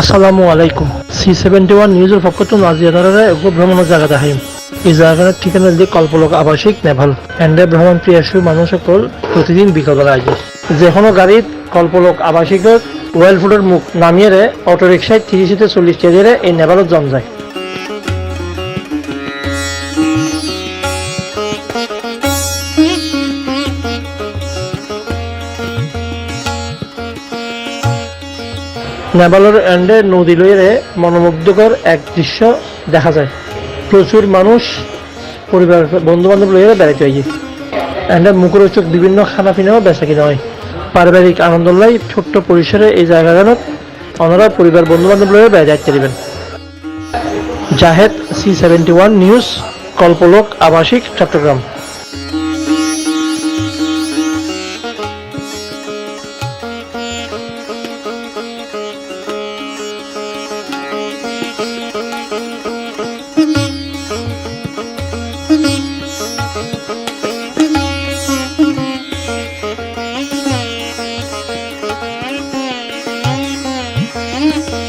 আসসালামু আলাইকুম। C seventy one নিউজের পক্ষ তো নাজিয়া দ্বারা ভ্রমণের জায়গা দেখাইম। এই জায়গাটার ঠিকানা দিয়ে কল্পলোক আবাসিক নেভাল। এন্ডে ভ্রমণ প্রিয়াসু মানুষ সকল প্রতিদিন বিকল আয়োজন যে কোনো গাড়িত কল্পলোক আবাসিকের ওয়েল ফুডের মুখ নামিয়ে অটোরিকশায় থেকে চল্লিশ কেজিরে এই নেভালত জম যায়। নেপালের এন্ডে নদী লইরে মনোমুগ্ধকর এক দৃশ্য দেখা যায়। প্রচুর মানুষ, পরিবার বন্ধু বান্ধব লইরে বেড়াইতে হয় এন্ডে মুখরোচক বিভিন্ন খানা পিনাও বেচা কিনা হয়। পারিবারিক আনন্দ লাই ছোট্ট পরিসরে এই জায়গাখানত ওনারা পরিবার বন্ধু বান্ধব লইরে বেড়াই যাইতে দিবেন। Zahed, C seventy one news, Kalpalok, আবাসিক, চট্টগ্রাম। Mm-hmm.